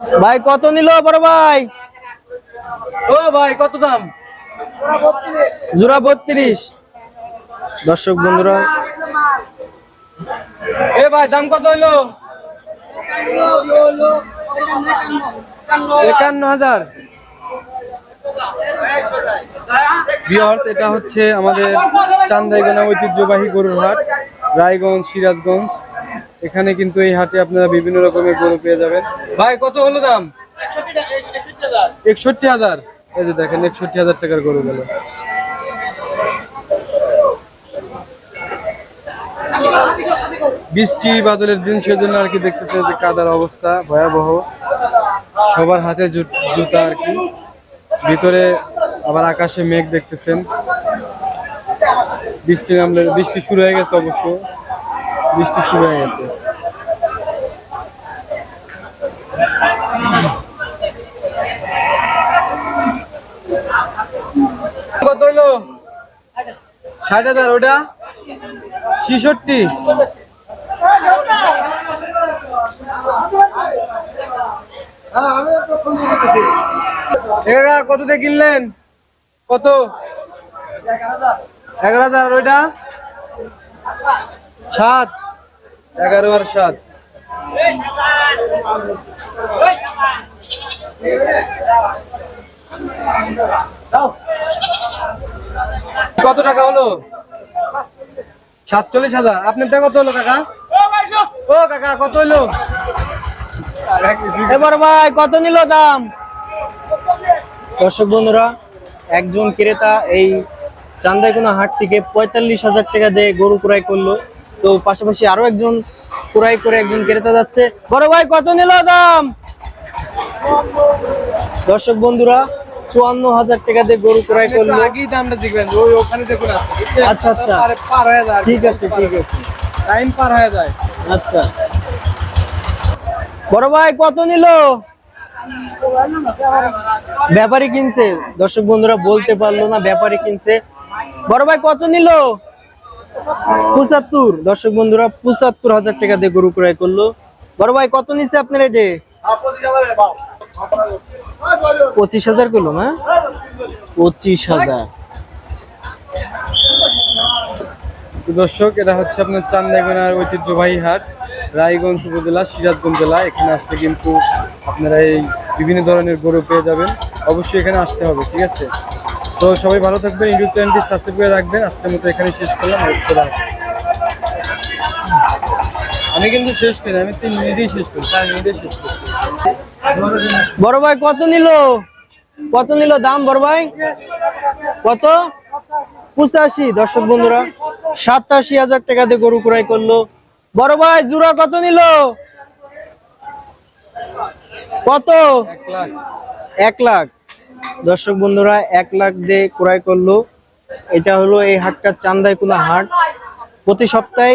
ভাই কত নিল বড় ভাই? ও ভাই কত দাম? জোড়া বত্রিশ। দর্শক বন্ধুরা এ ভাই দাম কত হইল? একান্ন হাজার। এটা হচ্ছে আমাদের চান্দাইগোনা ঐতিহ্যবাহী গরুর হাট রায়গঞ্জ সিরাজগঞ্জ। এখানে কিন্তু এই হাটে আপনারা বিভিন্ন রকমের গরু পেয়ে যাবেন। ভাই, কত হলো দাম? একষট্টি হাজার। এই যে দেখেন, একষট্টি হাজার টাকার গরু গেল। বৃষ্টি, বাদলের দিন, সেজন্য আর কি দেখতেছে যে কাদার অবস্থা ভয়াবহ। সবার হাতে জুতা আর কি। ভিতরে আবার আকাশে মেঘ দেখতেছেন। বৃষ্টি নামলে বৃষ্টি শুরু হয়ে গেছে অবশ্য। বৃষ্টি শুরু হয়ে গেছে। কত হইল? ষাট হাজার ওটা ছিষট্টি। দিয়ে কিনলেন? কত? এগারো হাজার ওইটা? সাত। এগারো আর সাত। কত টাকা হলো? সাতচল্লিশ হাজার। আপনারটা কত হলো, কাকা? ও, কাকা, কত হলো? এবার ভাই, কত নিল দাম? দর্শক বন্ধুরা, একজন ক্রেতা এই চান্দাইকুনা হাট থেকে পঁয়তাল্লিশ হাজার টাকা দিয়ে গরু ক্রয় করল। তো পাশাপাশি আরও একজন ক্রয় করে একজন ক্রেতা যাচ্ছে। বড় ভাই, কত নিল দাম? দর্শক বন্ধুরা চুয়ান্ন হাজার টাকা দিয়ে গরু ক্রয় করল। আগেই দামটা দেখবেন ওই ওখানে দেখুন আচ্ছা, আচ্ছা। পার- পার হয়ে যায় ঠিক আছে ঠিক আছে। টাইম পার হয়ে যায়। আচ্ছা। বড় ভাই কত নিল? ব্যাপারী কিনছে। দর্শক বন্ধুরা বলতে পারল না ব্যাপারী কিনছে। বড় ভাই কত নিল? পঁচাত্তর। দর্শক বন্ধুরা পঁচাত্তর হাজার টাকা দিয়ে গরু ক্রয় করল। বড় ভাই কত নিচ্ছে আপনার এটে? পঁচিশ হাজার করল না পঁচিশ হাজার। দর্শক, এটা হচ্ছে আপনার চান্দাইগোনার ঐতিহ্যবাহী হাট, রায়গঞ্জ উপজেলা, সিরাজগঞ্জ জেলা। এখানে আসলে কিন্তু আপনারা এই বিভিন্ন ধরনের গরু পেয়ে যাবেন। অবশ্যই এখানে আসতে হবে, ঠিক আছে? তো সবাই ভালো থাকবেন, ইউটিউব চ্যানেলটি সাবস্ক্রাইব করে রাখবেন। আজকের মতো এখানে শেষ করলাম। আমি কিন্তু শেষ করি আমি তিন মিনিটেই শেষ করি, চার মিনিটে শেষ করছি। বড় ভাই, কত নিল? কত নিল দাম বড় ভাই? কত? পঁচাশি, দর্শক বন্ধুরা। সাতাশি হাজার টাকা দিয়ে গরু ক্রয় করল। বড় ভাই জুরা কত নিল? কত? এক লাখ। দর্শক বন্ধুরা, এক লাখ দিয়ে ক্রয় করল। এটা হলো এই হাটটা চান্দাইকুলা হাট। প্রতি সপ্তাহে